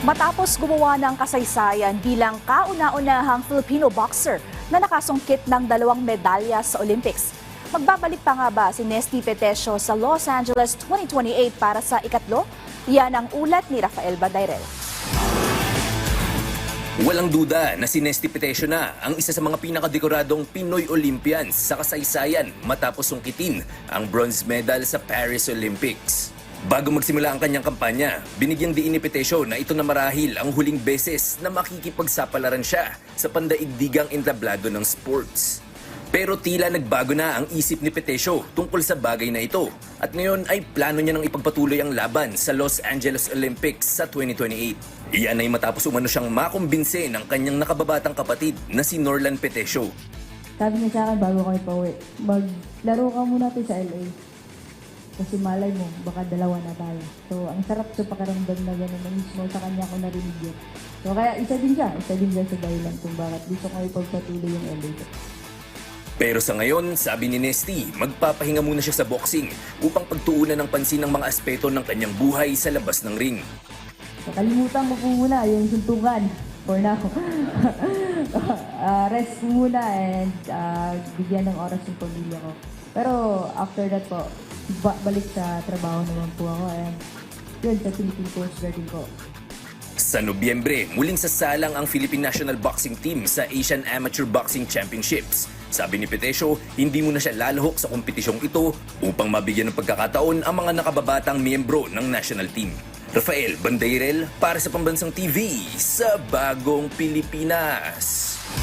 Matapos gumawa ng kasaysayan bilang kauna-unahang Filipino boxer na nakasungkit ng dalawang medalya sa Olympics. Magbabalik pa nga ba si Nesty Petesio sa Los Angeles 2028 para sa ikatlo? Yan ang ulat ni Rafael Badairel. Walang duda na si Nesty Petesio na ang isa sa mga pinakadekoradong Pinoy Olympians sa kasaysayan matapos sungkitin ang bronze medal sa Paris Olympics. Bago magsimula ang kanyang kampanya, binigyan din ni Petesio na ito na marahil ang huling beses na makikipagsapalaran siya sa pandaigdigang entablado ng sports. Pero tila nagbago na ang isip ni Petesio tungkol sa bagay na ito at ngayon ay plano niya nang ipagpatuloy ang laban sa Los Angeles Olympics sa 2028. Iyan ay matapos umano siyang makumbinse ng kanyang nakababatang kapatid na si Norlan Petesio. Sabi niya sa akin bago kami pauwi, maglaro ka muna tayo sa LA. Kasi malay mo, baka dalawa na tayo. So, ang sarap sa pakiramdam na gano'n na mismo sa kanya ko narinig yun. So, kaya isa din siya. Isa din siya sa dahilan kung bakit gusto ko ipagpatuloy yung LA. Pero sa ngayon, sabi ni Nesty, magpapahinga muna siya sa boxing upang pagtuunan ng pansin ng mga aspeto ng kanyang buhay sa labas ng ring. So, kalimutan ko po muna yung suntukan for now. Ah, rest muna and ah, bigyan ng oras yung pamilya ko. Pero after that po, ba- balik sa trabaho naman po ako and yun, sa Philippine Coast Guard po. Sa Nobyembre, muling sasalang ang Philippine National Boxing Team sa Asian Amateur Boxing Championships. Sabi ni Petesio, hindi muna siya lalahok sa kompetisyong ito upang mabigyan ng pagkakataon ang mga nakababatang miyembro ng national team. Rafael Bandeirel para sa Pambansang TV sa Bagong Pilipinas.